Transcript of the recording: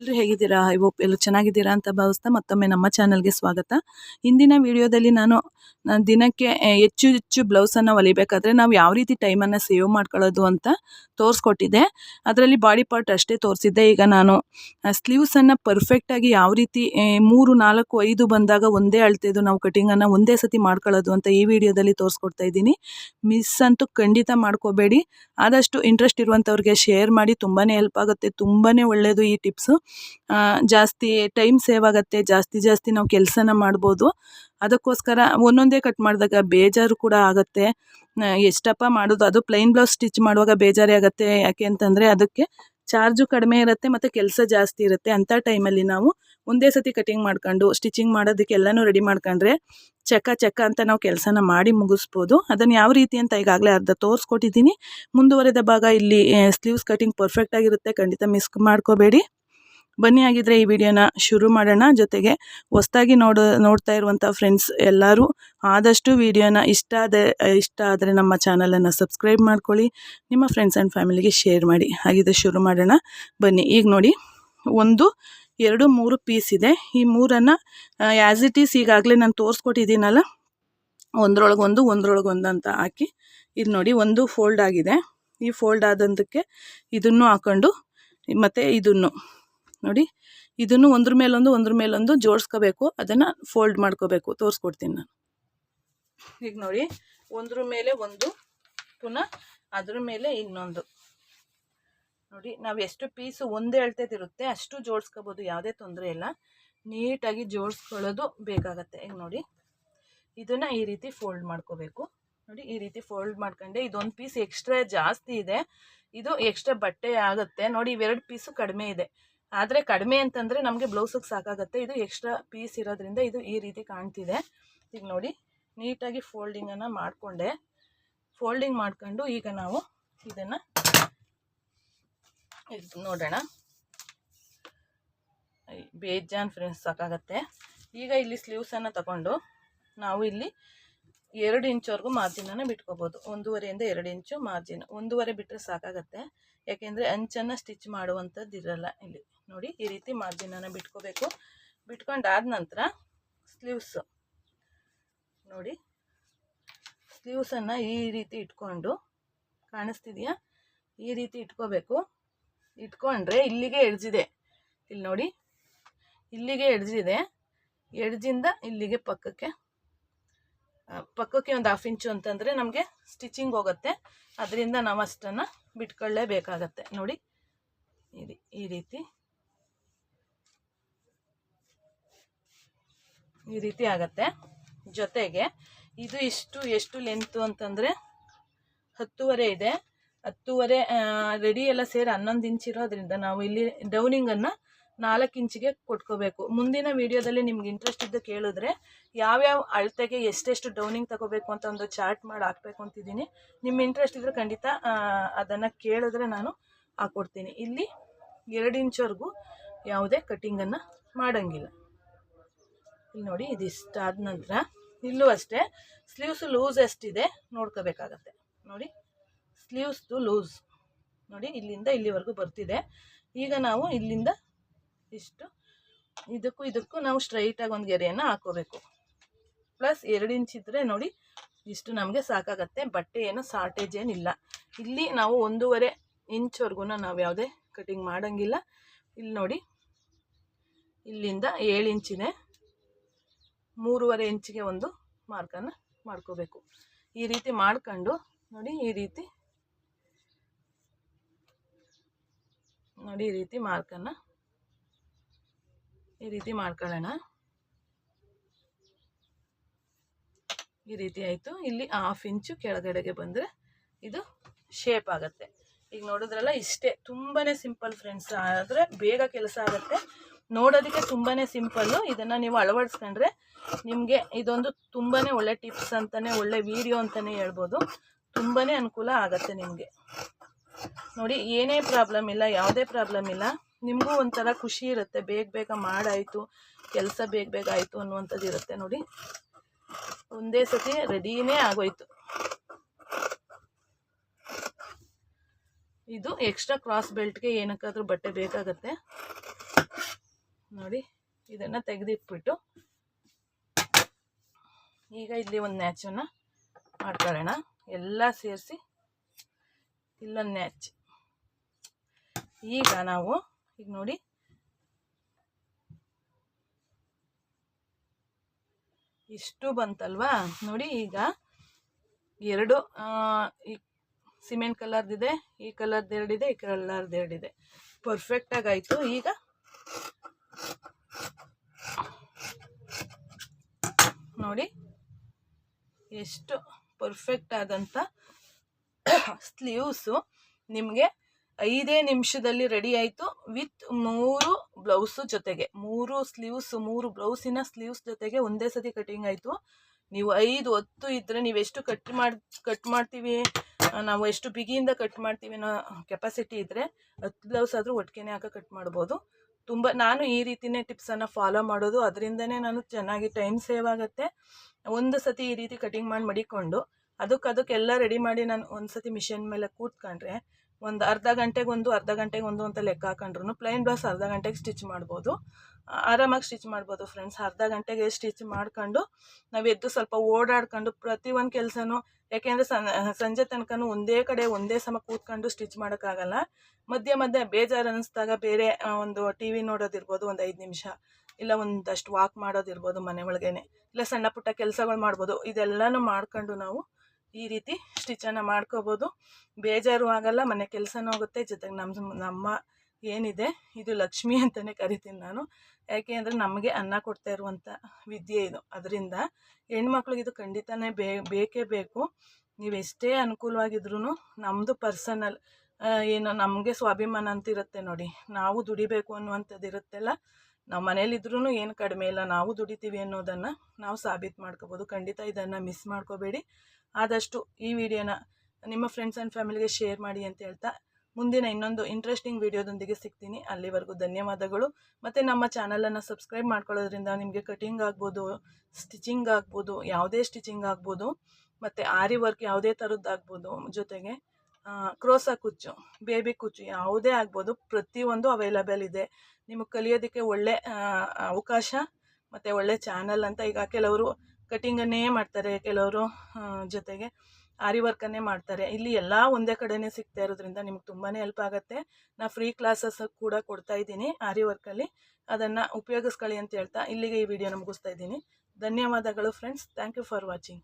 ಎಲ್ಲರೂ ಹೇಗಿದ್ದೀರಾ? I hope ಎಲ್ಲರೂ ಚೆನ್ನಾಗಿದ್ದೀರಾ ಅಂತ ಭಾವಿಸ್ತಾ ಮತ್ತೊಮ್ಮೆ ನಮ್ಮ ಚಾನಲ್ಗೆ ಸ್ವಾಗತ. ಹಿಂದಿನ ವಿಡಿಯೋದಲ್ಲಿ ನಾನು ದಿನಕ್ಕೆ ಹೆಚ್ಚು ಹೆಚ್ಚು ಬ್ಲೌಸನ್ನು ಹೊಲಿಬೇಕಾದ್ರೆ ನಾವು ಯಾವ ರೀತಿ ಟೈಮನ್ನು ಸೇವ್ ಮಾಡ್ಕೊಳ್ಳೋದು ಅಂತ ತೋರಿಸ್ಕೊಟ್ಟಿದ್ದೆ. ಅದರಲ್ಲಿ ಬಾಡಿ ಪಾರ್ಟ್ ಅಷ್ಟೇ ತೋರಿಸಿದ್ದೆ. ಈಗ ನಾನು ಸ್ಲೀವ್ಸನ್ನು ಪರ್ಫೆಕ್ಟಾಗಿ ಯಾವ ರೀತಿ ಮೂರು, ನಾಲ್ಕು, ಐದು ಬಂದಾಗ ಒಂದೇ ಅಳ್ತಿದ್ದು ನಾವು ಕಟಿಂಗನ್ನು ಒಂದೇ ಸತಿ ಮಾಡ್ಕೊಳ್ಳೋದು ಅಂತ ಈ ವಿಡಿಯೋದಲ್ಲಿ ತೋರಿಸ್ಕೊಡ್ತಾ ಇದ್ದೀನಿ. ಮಿಸ್ ಅಂತೂ ಖಂಡಿತ ಮಾಡ್ಕೋಬೇಡಿ. ಆದಷ್ಟು ಇಂಟ್ರೆಸ್ಟ್ ಇರುವಂಥವ್ರಿಗೆ ಶೇರ್ ಮಾಡಿ ತುಂಬಾ ಹೆಲ್ಪ್ ಆಗುತ್ತೆ. ತುಂಬಾ ಒಳ್ಳೆಯದು ಈ ಟಿಪ್ಸು ಜಾಸ್ತಿ ಟೈಮ್ ಸೇವ್ ಆಗುತ್ತೆ, ಜಾಸ್ತಿ ಜಾಸ್ತಿ ನಾವು ಕೆಲಸನ ಮಾಡ್ಬೋದು. ಅದಕ್ಕೋಸ್ಕರ ಒಂದೊಂದೇ ಕಟ್ ಮಾಡಿದಾಗ ಬೇಜಾರು ಕೂಡ ಆಗುತ್ತೆ. ಎಷ್ಟಪ್ಪ ಮಾಡೋದು, ಅದು ಪ್ಲೈನ್ ಬ್ಲೌಸ್ ಸ್ಟಿಚ್ ಮಾಡುವಾಗ ಬೇಜಾರೇ ಆಗುತ್ತೆ. ಯಾಕೆ ಅಂತಂದರೆ ಅದಕ್ಕೆ ಚಾರ್ಜು ಕಡಿಮೆ ಇರುತ್ತೆ ಮತ್ತು ಕೆಲಸ ಜಾಸ್ತಿ ಇರುತ್ತೆ. ಅಂಥ ಟೈಮಲ್ಲಿ ನಾವು ಒಂದೇ ಸತಿ ಕಟಿಂಗ್ ಮಾಡ್ಕೊಂಡು ಸ್ಟಿಚಿಂಗ್ ಮಾಡೋದಕ್ಕೆ ಎಲ್ಲನೂ ರೆಡಿ ಮಾಡ್ಕೊಂಡ್ರೆ ಚಕ್ಕ ಚಕ್ಕ ಅಂತ ನಾವು ಕೆಲಸನ ಮಾಡಿ ಮುಗಿಸ್ಬೋದು. ಅದನ್ನು ಯಾವ ರೀತಿ ಅಂತ ಈಗಾಗಲೇ ಅರ್ಧ ತೋರಿಸ್ಕೊಟ್ಟಿದ್ದೀನಿ. ಮುಂದುವರೆದ ಭಾಗ ಇಲ್ಲಿ ಸ್ಲೀವ್ಸ್ ಕಟಿಂಗ್ ಪರ್ಫೆಕ್ಟಾಗಿರುತ್ತೆ ಖಂಡಿತ ಮಿಸ್ ಮಾಡ್ಕೋಬೇಡಿ. ಬನ್ನಿ ಆಗಿದ್ರೆ ಈ ವಿಡಿಯೋನ ಶುರು ಮಾಡೋಣ. ಜೊತೆಗೆ ಹೊಸ್ದಾಗಿ ನೋಡ, ನೋಡ್ತಾ ಇರುವಂಥ ಫ್ರೆಂಡ್ಸ್ ಎಲ್ಲರೂ ಆದಷ್ಟು ವಿಡಿಯೋನ ಇಷ್ಟ ಆದ, ಇಷ್ಟ ಆದರೆ ನಮ್ಮ ಚಾನಲನ್ನು ಸಬ್ಸ್ಕ್ರೈಬ್ ಮಾಡ್ಕೊಳ್ಳಿ, ನಿಮ್ಮ ಫ್ರೆಂಡ್ಸ್ ಆ್ಯಂಡ್ ಫ್ಯಾಮಿಲಿಗೆ ಶೇರ್ ಮಾಡಿ. ಹಾಗಿದ್ರೆ ಶುರು ಮಾಡೋಣ. ಬನ್ನಿ, ಈಗ ನೋಡಿ, ಒಂದು, ಎರಡು, ಮೂರು ಪೀಸ್ ಇದೆ. ಈ ಮೂರನ್ನು ಆ್ಯಸ್ ಇಟ್ ಈಸ್ ಈಗಾಗಲೇ ನಾನು ತೋರಿಸ್ಕೊಟ್ಟಿದ್ದೀನಲ್ಲ ಒಂದರೊಳಗೊಂದು ಒಂದು, ಒಂದ್ರೊಳಗೆ ಒಂದು ಅಂತ ಹಾಕಿ. ಇದು ನೋಡಿ, ಒಂದು ಫೋಲ್ಡ್ ಆಗಿದೆ. ಈ ಫೋಲ್ಡ್ ಆದಂತಕ್ಕೆ ಇದನ್ನು ಹಾಕೊಂಡು, ಮತ್ತು ಇದನ್ನು. ನೋಡಿ. ಇದನ್ನು ಒಂದ್ರ ಮೇಲೊಂದು ಒಂದ್ರ ಮೇಲೊಂದು ಜೋಡಿಸ್ಕೋಬೇಕು. ಅದನ್ನು ಫೋಲ್ಡ್ ಮಾಡ್ಕೋಬೇಕು. ತೋರಿಸ್ಕೊಡ್ತೀನಿ ನಾನು. ಈಗ ನೋಡಿ, ಒಂದ್ರ ಮೇಲೆ ಒಂದು, ಪುನಃ ಅದ್ರ ಮೇಲೆ ಇನ್ನೊಂದು. ನೋಡಿ, ನಾವು ಎಷ್ಟು ಪೀಸು ಒಂದೇ ಅಳ್ತೈತಿರುತ್ತೆ ಅಷ್ಟು ಜೋಡಿಸ್ಕೋಬೋದು. ಯಾವುದೇ ತೊಂದರೆ ಇಲ್ಲ. ನೀಟಾಗಿ ಜೋಡಿಸ್ಕೊಳ್ಳೋದು ಬೇಕಾಗತ್ತೆ. ಈಗ ನೋಡಿ, ಇದನ್ನು ಈ ರೀತಿ ಫೋಲ್ಡ್ ಮಾಡ್ಕೋಬೇಕು. ನೋಡಿ, ಈ ರೀತಿ ಫೋಲ್ಡ್ ಮಾಡ್ಕೊಂಡೆ. ಇದೊಂದು ಪೀಸ್ ಎಕ್ಸ್ಟ್ರಾ ಜಾಸ್ತಿ ಇದೆ. ಇದು ಎಕ್ಸ್ಟ್ರಾ ಬಟ್ಟೆ ಆಗುತ್ತೆ. ನೋಡಿ, ಇವೆರಡು ಪೀಸು ಕಡಿಮೆ ಇದೆ. ಆದರೆ ಕಡಿಮೆ ಅಂತಂದರೆ ನಮಗೆ ಬ್ಲೌಸಿಗೆ ಸಾಕಾಗುತ್ತೆ. ಇದು ಎಕ್ಸ್ಟ್ರಾ ಪೀಸ್ ಇರೋದ್ರಿಂದ ಇದು ಈ ರೀತಿ ಕಾಣ್ತಿದೆ. ಈಗ ನೋಡಿ, ನೀಟಾಗಿ ಫೋಲ್ಡಿಂಗನ್ನು ಮಾಡಿಕೊಂಡೆ. ಫೋಲ್ಡಿಂಗ್ ಮಾಡ್ಕೊಂಡು ಈಗ ನಾವು ಇದನ್ನು ಇದು ನೋಡೋಣ. ಬೇಜಾನ್ ಫ್ರೆಂಡ್ಸ್ ಸಾಕಾಗತ್ತೆ. ಈಗ ಇಲ್ಲಿ ಸ್ಲೀವ್ಸನ್ನು ತಗೊಂಡು ನಾವು ಇಲ್ಲಿ ಎರಡು ಇಂಚವರೆಗೂ ಮಾರ್ಜಿನನ್ನು ಬಿಟ್ಕೋಬೋದು. ಒಂದೂವರೆಯಿಂದ ಎರಡು ಇಂಚು ಮಾರ್ಜಿನ್ ಒಂದೂವರೆ ಬಿಟ್ಟರೆ ಸಾಕಾಗತ್ತೆ. ಯಾಕೆಂದರೆ ಅಂಚನ್ನು ಸ್ಟಿಚ್ ಮಾಡುವಂಥದ್ದು ಇರಲ್ಲ ಇಲ್ಲಿ. ನೋಡಿ ಈ ರೀತಿ ಮಾರ್ಜಿನನ್ನು ಬಿಟ್ಕೋಬೇಕು. ಬಿಟ್ಕೊಂಡಾದ ನಂತರ ಸ್ಲೀವ್ಸ್. ನೋಡಿ ಸ್ಲೀವ್ಸನ್ನು ಈ ರೀತಿ ಇಟ್ಕೊಂಡು, ಕಾಣಿಸ್ತಿದೆಯಾ? ಈ ರೀತಿ ಇಟ್ಕೋಬೇಕು. ಇಟ್ಕೊಂಡ್ರೆ ಇಲ್ಲಿಗೆ ಎಡ್ಜಿದೆ. ಇಲ್ಲಿ ನೋಡಿ, ಇಲ್ಲಿಗೆ ಎಡ್ಜಿದೆ. ಎಡ್ಜಿಂದ ಇಲ್ಲಿಗೆ ಪಕ್ಕಕ್ಕೆ ಪಕ್ಕಕ್ಕೆ ಒಂದು ಹಾಫ್ ಇಂಚು ಅಂತಂದರೆ ನಮಗೆ ಸ್ಟಿಚಿಂಗ್ ಹೋಗುತ್ತೆ. ಅದರಿಂದ ನಾವು ಅಷ್ಟನ್ನು ಬಿಟ್ಕೊಳ್ಳೇಬೇಕಾಗತ್ತೆ. ನೋಡಿ ಈ ಈ ರೀತಿ ಈ ರೀತಿ ಆಗತ್ತೆ. ಜೊತೆಗೆ ಇದು ಇಷ್ಟು ಎಷ್ಟು ಲೆಂತು ಅಂತಂದರೆ ಹತ್ತುವರೆ ಇದೆ. ಹತ್ತುವರೆ ರೆಡಿ ಎಲ್ಲ ಸೇರಿ ಹನ್ನೊಂದು ಇಂಚ್ ಇರೋದ್ರಿಂದ ನಾವು ಇಲ್ಲಿ ಡೌನಿಂಗನ್ನು ನಾಲ್ಕು ಇಂಚಿಗೆ ಕೊಟ್ಕೋಬೇಕು. ಮುಂದಿನ ವಿಡಿಯೋದಲ್ಲಿ ನಿಮ್ಗೆ ಇಂಟ್ರೆಸ್ಟ್ ಇದ್ದು ಕೇಳಿದ್ರೆ ಯಾವ್ಯಾವ ಅಳತೆಗೆ ಎಷ್ಟೆಷ್ಟು ಡೌನಿಂಗ್ ತಗೋಬೇಕು ಅಂತ ಒಂದು ಚಾರ್ಟ್ ಮಾಡಿ ಹಾಕ್ಬೇಕು ಅಂತಿದ್ದೀನಿ. ನಿಮ್ಮ ಇಂಟ್ರೆಸ್ಟ್ ಇದ್ದರೆ ಖಂಡಿತ ಅದನ್ನು ಕೇಳಿದ್ರೆ ನಾನು ಹಾಕ್ಕೊಡ್ತೀನಿ ಇಲ್ಲಿ ಎರಡು ಇಂಚ್ವರೆಗೂ ಯಾವುದೇ ಕಟ್ಟಿಂಗನ್ನು ಮಾಡೋಂಗಿಲ್ಲ. ಇಲ್ಲಿ ನೋಡಿ ಇದಿಷ್ಟು ಆದ ನಂತರ ಇಲ್ಲೂ ಅಷ್ಟೇ ಸ್ಲೀವ್ಸ್ ಲೂಸ್ ಎಷ್ಟಿದೆ ನೋಡ್ಕೋಬೇಕಾಗತ್ತೆ. ನೋಡಿ ಸ್ಲೀವ್ಸ್ದು ಲೂಸ್ ನೋಡಿ, ಇಲ್ಲಿಂದ ಇಲ್ಲಿವರೆಗೂ ಬರ್ತಿದೆ. ಈಗ ನಾವು ಇಲ್ಲಿಂದ ಇಷ್ಟು, ಇದಕ್ಕೂ ಇದಕ್ಕೂ ನಾವು ಸ್ಟ್ರೈಟಾಗಿ ಒಂದು ಗೆರೆಯನ್ನು ಹಾಕೋಬೇಕು. ಪ್ಲಸ್ ಎರಡು ಇಂಚ್ ಇದ್ದರೆ ನೋಡಿ, ಇಷ್ಟು ನಮಗೆ ಸಾಕಾಗತ್ತೆ. ಬಟ್ಟೆ ಏನು ಶಾರ್ಟೇಜ್ ಏನಿಲ್ಲ. ಇಲ್ಲಿ ನಾವು ಒಂದೂವರೆ ಇಂಚ್ವರೆಗೂ ನಾವು ಯಾವುದೇ ಕಟಿಂಗ್ ಮಾಡೋಂಗಿಲ್ಲ. ಇಲ್ಲಿ ನೋಡಿ, ಇಲ್ಲಿಂದ ಏಳು ಇಂಚಿದೆ ಮೂರುವರೆ ಇಂಚಿಗೆ ಒಂದು ಮಾರ್ಕನ್ನು ಮಾಡ್ಕೋಬೇಕು. ಈ ರೀತಿ ಮಾಡ್ಕೊಂಡು ನೋಡಿ, ಈ ರೀತಿ ನೋಡಿ, ಈ ರೀತಿ ಮಾರ್ಕನ್ನು ಈ ರೀತಿ ಮಾಡ್ಕೊಳ್ಳೋಣ. ಈ ರೀತಿ ಆಯಿತು. ಇಲ್ಲಿ ಹಾಫ್ ಇಂಚು ಕೆಳಗಡೆಗೆ ಬಂದರೆ ಇದು ಶೇಪ್ ಆಗುತ್ತೆ. ಈಗ ನೋಡಿದ್ರಲ್ಲ, ಇಷ್ಟೇ. ತುಂಬಾ ಸಿಂಪಲ್ ಫ್ರೆಂಡ್ಸ್ ಆದರೆ ಬೇಗ ಕೆಲಸ ಆಗುತ್ತೆ. ನೋಡೋದಕ್ಕೆ ತುಂಬಾ ಸಿಂಪಲ್ಲು. ಇದನ್ನು ನೀವು ಅಳವಡಿಸ್ಕೊಂಡ್ರೆ ನಿಮಗೆ ಇದೊಂದು ತುಂಬಾ ಒಳ್ಳೆ ಟಿಪ್ಸ್ ಅಂತಲೇ ಒಳ್ಳೆ ವಿಡಿಯೋ ಅಂತಲೇ ಹೇಳ್ಬೋದು. ತುಂಬಾ ಅನುಕೂಲ ಆಗುತ್ತೆ ನಿಮಗೆ. ನೋಡಿ, ಏನೇ ಪ್ರಾಬ್ಲಮ್ ಇಲ್ಲ, ಯಾವುದೇ ಪ್ರಾಬ್ಲಮ್ ಇಲ್ಲ. ನಿಮಗೂ ಒಂಥರ ಖುಷಿ ಇರುತ್ತೆ. ಬೇಗ ಬೇಗ ಮಾಡಾಯಿತು, ಕೆಲಸ ಬೇಗ ಬೇಗ ಆಯಿತು ಅನ್ನುವಂಥದ್ದು ಇರುತ್ತೆ ನೋಡಿ. ಒಂದೇ ಸತಿ ರೆಡಿನೇ ಆಗೋಯ್ತು. ಇದು ಎಕ್ಸ್ಟ್ರಾ ಕ್ರಾಸ್ ಬೆಲ್ಟ್ಗೆ ಏನಕ್ಕಾದ್ರೂ ಬಟ್ಟೆ ಬೇಕಾಗತ್ತೆ. ನೋಡಿ, ಇದನ್ನು ತೆಗೆದಿಟ್ಬಿಟ್ಟು ಈಗ ಇಲ್ಲಿ ಒಂದು ನ್ಯಾಚನ್ನು ಮಾಡ್ಕೊಳ್ಳೋಣ. ಎಲ್ಲ ಸೇರಿಸಿ ಇಲ್ಲೊಂದು ನ್ಯಾಚ್. ಈಗ ನಾವು, ಈಗ ನೋಡಿ, ಇಷ್ಟು ಬಂತಲ್ವಾ? ನೋಡಿ, ಈಗ ಎರಡು ಈ ಸಿಮೆಂಟ್ ಕಲರ್ದಿದೆ, ಈ ಕಲರ್ದು ಎರಡಿದೆ, ಈ ಕಲರ್ದು ಎರಡಿದೆ. ಪರ್ಫೆಕ್ಟಾಗಿ ಆಯಿತು. ಈಗ ನೋಡಿ, ಎಷ್ಟು ಪರ್ಫೆಕ್ಟ್ ಆದಂಥ ಸ್ಲೀವ್ಸು ನಿಮಗೆ ಐದೇ ನಿಮಿಷದಲ್ಲಿ ರೆಡಿ ಆಯಿತು ವಿತ್ ಮೂರು ಬ್ಲೌಸು ಜೊತೆಗೆ. ಮೂರು ಸ್ಲೀವ್ಸ್ ಮೂರು ಬ್ಲೌಸಿನ ಸ್ಲೀವ್ಸ್ ಜೊತೆಗೆ ಒಂದೇ ಸತಿ ಕಟಿಂಗ್ ಆಯಿತು. ನೀವು ಐದು ಹೊತ್ತು ಇದ್ದರೆ ನೀವು ಎಷ್ಟು ಕಟ್ ಮಾಡಿ ಕಟ್ ಮಾಡ್ತೀವಿ, ನಾವು ಎಷ್ಟು ಬಿಗಿಯಿಂದ ಕಟ್ ಮಾಡ್ತೀವಿ ಅನ್ನೋ ಕೆಪಾಸಿಟಿ ಇದ್ದರೆ ಹತ್ತು ಬ್ಲೌಸ್ ಆದರೂ ಒಟ್ಟಿಗೆನೇ ಹಾಕೋ ಕಟ್ ಮಾಡ್ಬೋದು. ತುಂಬ ನಾನು ಈ ರೀತಿಯೇ ಟಿಪ್ಸನ್ನು ಫಾಲೋ ಮಾಡೋದು. ಅದರಿಂದನೇ ನಾನು ಚೆನ್ನಾಗಿ ಟೈಮ್ ಸೇವ್ ಆಗುತ್ತೆ. ಒಂದು ಸತಿ ಈ ರೀತಿ ಕಟಿಂಗ್ ಮಾಡಿ ಮಡಿಕೊಂಡು ಅದಕ್ಕೆ ಅದಕ್ಕೆಲ್ಲ ರೆಡಿ ಮಾಡಿ ನಾನು ಒಂದು ಸತಿ ಮಿಷಿನ್ ಮೇಲೆ ಕೂತ್ಕೊಂಡ್ರೆ ಒಂದು ಅರ್ಧ ಗಂಟೆಗೊಂದು ಅರ್ಧ ಗಂಟೆಗೊಂದು ಅಂತ ಲೆಕ್ಕ ಹಾಕೊಂಡ್ರು ಪ್ಲೈನ್ ಬ್ಲೌಸ್ ಅರ್ಧ ಗಂಟೆಗೆ ಸ್ಟಿಚ್ ಮಾಡ್ಬೋದು. ಆರಾಮಾಗಿ ಸ್ಟಿಚ್ ಮಾಡ್ಬೋದು ಫ್ರೆಂಡ್ಸ್ ಅರ್ಧ ಗಂಟೆಗೆ ಸ್ಟಿಚ್ ಮಾಡ್ಕೊಂಡು ನಾವು ಎದ್ದು ಸ್ವಲ್ಪ ಓಡಾಡ್ಕೊಂಡು ಪ್ರತಿ ಒಂದು ಕೆಲಸನೂ, ಯಾಕೆಂದರೆ ಸಂಜೆ ತನಕನೂ ಒಂದೇ ಕಡೆ ಒಂದೇ ಸಮ ಕೂತ್ಕೊಂಡು ಸ್ಟಿಚ್ ಮಾಡೋಕ್ಕಾಗಲ್ಲ. ಮಧ್ಯೆ ಮಧ್ಯೆ ಬೇಜಾರು ಅನ್ನಿಸ್ದಾಗ ಬೇರೆ ಒಂದು ಟಿ ವಿ ನೋಡೋದಿರ್ಬೋದು ಒಂದು ಐದು ನಿಮಿಷ. ಇಲ್ಲ ಒಂದಷ್ಟು ವಾಕ್ ಮಾಡೋದಿರ್ಬೋದು ಮನೆ ಒಳಗೇನೆ. ಇಲ್ಲ ಸಣ್ಣ ಪುಟ್ಟ ಕೆಲಸಗಳು ಮಾಡ್ಬೋದು. ಇದೆಲ್ಲನೂ ಮಾಡ್ಕೊಂಡು ನಾವು ಈ ರೀತಿ ಸ್ಟಿಚನ್ನು ಮಾಡ್ಕೋಬೋದು. ಬೇಜಾರು ಆಗಲ್ಲ, ಮನೆ ಕೆಲಸನೂ ಆಗುತ್ತೆ. ಜೊತೆಗೆ ನಮ್ಮ ನಮ್ಮ ಏನಿದೆ, ಇದು ಲಕ್ಷ್ಮಿ ಅಂತಲೇ ಕರಿತೀನಿ ನಾನು. ಯಾಕೆ ಅಂದರೆ ನಮಗೆ ಅನ್ನ ಕೊಡ್ತಾ ಇರುವಂಥ ವಿದ್ಯೆ ಇದು. ಅದರಿಂದ ಹೆಣ್ಮಕ್ಳಿಗೆ ಇದು ಖಂಡಿತನೇ ಬೇ, ಬೇಕೇ ಬೇಕು. ನೀವು ಎಷ್ಟೇ ಅನುಕೂಲವಾಗಿದ್ರೂ ನಮ್ಮದು ಪರ್ಸನಲ್ ಏನು ನಮಗೆ ಸ್ವಾಭಿಮಾನ ಅಂತ ಇರುತ್ತೆ ನೋಡಿ. ನಾವು ದುಡಿಬೇಕು ಅನ್ನುವಂಥದ್ದು ಇರುತ್ತಲ್ಲ ನಾವು ಮನೇಲಿದ್ರೂ ಏನು ಕಡಿಮೆ ಇಲ್ಲ. ನಾವು ದುಡಿತೀವಿ ಅನ್ನೋದನ್ನು ನಾವು ಸಾಬೀತು ಮಾಡ್ಕೋಬೋದು. ಖಂಡಿತ ಇದನ್ನು ಮಿಸ್ ಮಾಡ್ಕೋಬೇಡಿ. ಆದಷ್ಟು ಈ ವಿಡಿಯೋನ ನಿಮ್ಮ ಫ್ರೆಂಡ್ಸ್ ಆ್ಯಂಡ್ ಫ್ಯಾಮಿಲಿಗೆ ಶೇರ್ ಮಾಡಿ ಅಂತ ಹೇಳ್ತಾ ಮುಂದಿನ ಇನ್ನೊಂದು ಇಂಟ್ರೆಸ್ಟಿಂಗ್ ವಿಡಿಯೋದೊಂದಿಗೆ ಸಿಗ್ತೀನಿ. ಅಲ್ಲಿವರೆಗೂ ಧನ್ಯವಾದಗಳು. ಮತ್ತು ನಮ್ಮ ಚಾನಲನ್ನು ಸಬ್ಸ್ಕ್ರೈಬ್ ಮಾಡ್ಕೊಳ್ಳೋದ್ರಿಂದ ನಿಮಗೆ ಕಟಿಂಗ್ ಆಗ್ಬೋದು ಸ್ಟಿಚಿಂಗ್ ಆಗ್ಬೋದು, ಯಾವುದೇ ಸ್ಟಿಚಿಂಗ್ ಆಗ್ಬೋದು, ಮತ್ತು ಆರಿ ವರ್ಕ್ ಯಾವುದೇ ಥರದ್ದಾಗ್ಬೋದು ಜೊತೆಗೆ ಕ್ರೋಸಾ ಕುಚ್ಚು ಬೇಬಿ ಕುಚ್ಚು ಯಾವುದೇ ಆಗ್ಬೋದು ಪ್ರತಿಯೊಂದು ಅವೈಲಬಲ್ ಇದೆ. ನಿಮಗೆ ಕಲಿಯೋದಕ್ಕೆ ಒಳ್ಳೆ ಅವಕಾಶ, ಮತ್ತು ಒಳ್ಳೆ ಚಾನಲ್ ಅಂತ ಈಗ ಕೆಲವರು ಕಟಿಂಗನ್ನೇ ಮಾಡ್ತಾರೆ. ಕೆಲವರು ಜೊತೆಗೆ ಆರಿ ವರ್ಕನ್ನೇ ಮಾಡ್ತಾರೆ. ಇಲ್ಲಿ ಎಲ್ಲ ಒಂದೇ ಕಡೆನೇ ಸಿಗ್ತಾ ಇರೋದ್ರಿಂದ ನಿಮ್ಗೆ ತುಂಬಾ ಹೆಲ್ಪ್ ಆಗುತ್ತೆ. ನಾ ಫ್ರೀ ಕ್ಲಾಸಸ್ ಕೂಡ ಕೊಡ್ತಾ ಇದ್ದೀನಿ ಆರಿ ವರ್ಕಲ್ಲಿ ಅದನ್ನು ಉಪಯೋಗಿಸ್ಕೊಳ್ಳಿ ಅಂತ ಹೇಳ್ತಾ ಇಲ್ಲಿಗೆ ಈ ವಿಡಿಯೋನ ಮುಗಿಸ್ತಾ ಇದ್ದೀನಿ. ಧನ್ಯವಾದಗಳು friends thank you for watching